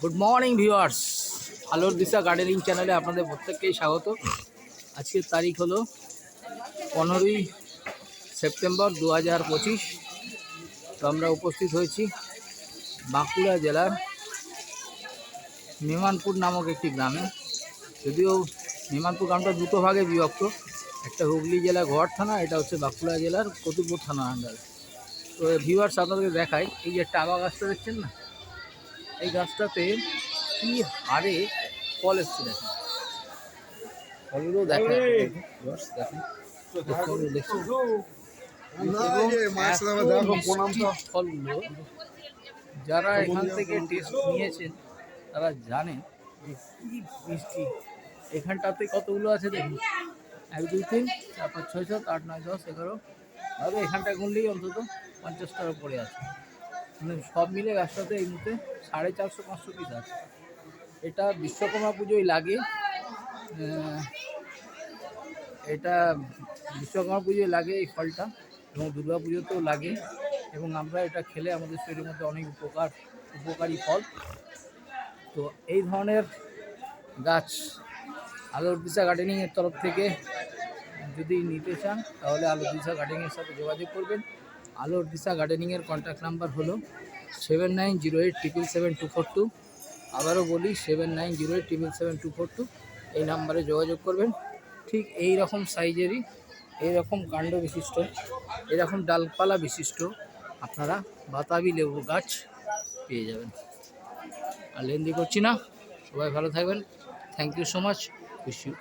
Good morning viewers আলোর দিশা gardening চ্যানেলে আপনাদের প্রত্যেককেই স্বাগত। আজকের তারিখ হলো পনেরোই সেপ্টেম্বর দু হাজার পঁচিশ। তো আমরা উপস্থিত হয়েছি বাঁকুড়া জেলার মেমানপুর নামক একটি গ্রামে। যদিও মেমানপুর গ্রামটা দুটো ভাগে বিভক্ত। একটা হুগলি জেলা ঘর থানা, এটা হচ্ছে বাঁকুড়া জেলার কতুলপুর থানা আন্ডারে তো ভিউয়ার্স আপনাদেরকে দেখায় এই যে টাবা গাছটা দেখছেন না? এই গাছটাতে কি হারে ফল এসছে দেখেন। ফলগুলো দেখেন ফলগুলো যারা এখান থেকে টেস্ট নিয়েছেন তারা জানেন যে কি মিষ্টি। এখানটাতে কতগুলো আছে দেখুন। এক দুই তিন চার পাঁচ ছয় সাত আট নয় দশ এগারো। তবে এখানটা গুনলেই অন্তত পঞ্চাশটার উপরে আছে। সব মিলে গাছটাতে এই মুহূর্তে সাড়ে চারশো, পাঁচশো পিস আছে। এটা বিশ্বকর্মা পুজোয় লাগে। এটা বিশ্বকর্মা পুজোয় লাগে এই ফলটা এবং দুর্গা পুজোতেও লাগে এবং আমরা এটা খেলে আমাদের শরীরের মধ্যে অনেক উপকার, উপকারী ফল। তো এই ধরনের গাছ আলোর দিশা গার্ডেনিংয়ের তরফ থেকে যদি নিতে চান, তাহলে আলোর দিশা গার্ডেনিংয়ের সাথে যোগাযোগ করবেন। আলোর দিশা গার্ডেনিংয়ের কন্ট্যাক্ট নাম্বার হলো seven nine zero eight triple seven two four two আবারও বলি seven nine zero eight triple seven two four two এই নাম্বারে যোগাযোগ করবেন। ঠিক এই রকম সাইজেরই এই রকম কাণ্ড বিশিষ্ট এরকম ডালপালা বিশিষ্ট আপনারা বাতাবি লেবু গাছ পেয়ে যাবেন। আর লেন্দি করছি না। সবাই ভালো থাকবেন। Thank you so much wish you